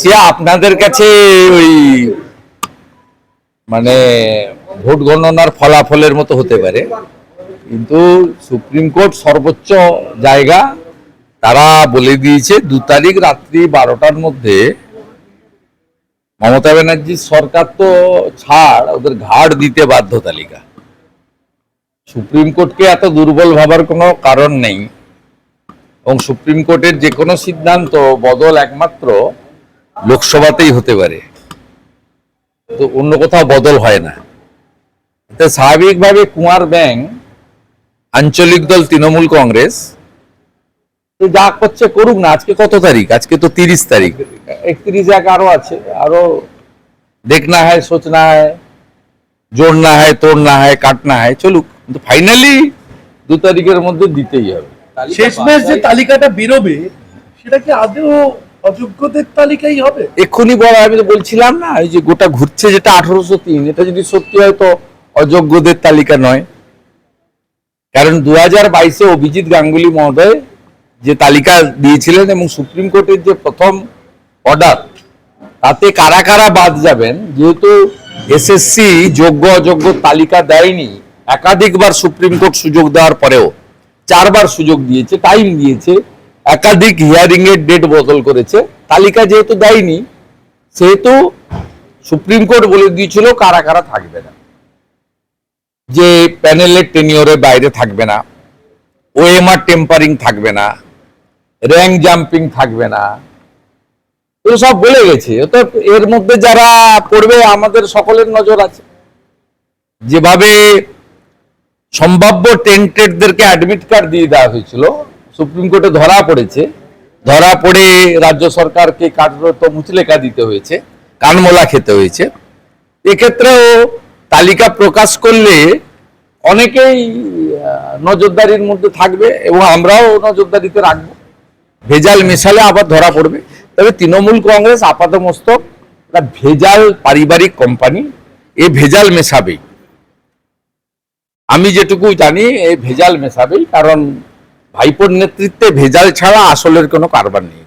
সে আপনাদের কাছে ওই মানে ভোট গণনার ফলাফলের মতো হতে পারে। কিন্তু সুপ্রিম কোর্ট সর্বোচ্চ জায়গা, তারা বলে দিয়েছে দু তারিখ রাত্রি বারোটার মধ্যে মমতা ব্যানার্জির সরকার তো ছাড়, ওদের ঘাড় দিতে বাধ্য তালিকা। সুপ্রিম কোর্টকে এত দুর্বল ভাবার কোনো কারণ নেই। এবং সুপ্রিম কোর্টের যে কোনো সিদ্ধান্ত বদল একমাত্র লোকসভাতেই হতে পারে। তো অন্য কোথাও বদল হয় না। তো স্বাভাবিকভাবে কুমার ব্যাং আঞ্চলিক দল তৃণমূল কংগ্রেস তো যা করছে করুক না আজকে কত তারিখ? আজকে তো তিরিশ তারিখ। একত্রিশ এক আরও আছে আরও দেখনা হয় সোচনা হয় জোড়না হয় তোড়না হয় কাটনা হয় চলুক। কিন্তু ফাইনালি দু তারিখের মধ্যে দিতেই হবে। শেষমেশ যে তালিকাটা বেরোবে সেটা কি আদৌ অযোগ্যদের তালিকাই হবে? এক্ষুনি বড় আমি তো বলছিলাম না এই যে গোটা ঘুরছে যেটা আঠারোশো তিন এটা যদি সত্যি হয় তো অযোগ্যদের তালিকা নয়। কারণ দু হাজার বাইশে অভিজিৎ গাঙ্গুলি মহোদয় যে তালিকা দিয়েছিলেন এবং সুপ্রিম কোর্টের যে প্রথম অর্ডার তাতে কারা কারা বাদ যাবেন যেহেতু এসএসসি যোগ্য অযোগ্য তালিকা দেয়নি একাধিকবার সুপ্রিম কোর্ট সুযোগ দেওয়ার পরেও। চারবার সুযোগ দিয়েছে টাইম দিয়েছে, একাধিক হিয়ারিং এর ডেট বদল করেছে, তালিকা যেহেতু দেয়নি, সেহেতু সুপ্রিম কোর্ট বলে দিয়েছিল কারা কারা থাকবে না। যে প্যানেলের টেনিওরের বাইরে থাকবে না ওএমআর টেম্পারিং থাকবে না র্যাঙ্ক জাম্পিং থাকবে না এগুলো সব বলে গেছে। তো এর মধ্যে যারা পড়বে, আমাদের সকলের নজর আছে। যেভাবে সম্ভাব্য টেন্টেডদেরকে অ্যাডমিট কার্ড দিয়ে দেওয়া হয়েছিল। সুপ্রিম কোর্টে ধরা পড়েছে। ধরা পড়ে রাজ্য সরকারকে কার্যত মুচলেখা দিতে হয়েছে, কানমোলা খেতে হয়েছে। এক্ষেত্রেও তালিকা প্রকাশ করলে অনেকেই নজরদারির মধ্যে থাকবে এবং আমরাও নজরদারিতে রাখব। ভেজাল মেশালে আবার ধরা পড়বে। তবে তৃণমূল কংগ্রেস আপাতমস্তক ভেজাল পারিবারিক কোম্পানি এ ভেজাল মেশাবেই। আমি যেটুকু জানি, এই ভেজাল মেশাবেই, কারণ ভাইপোর নেতৃত্বে ভেজাল ছাড়া আসলের কোনো কারবার নেই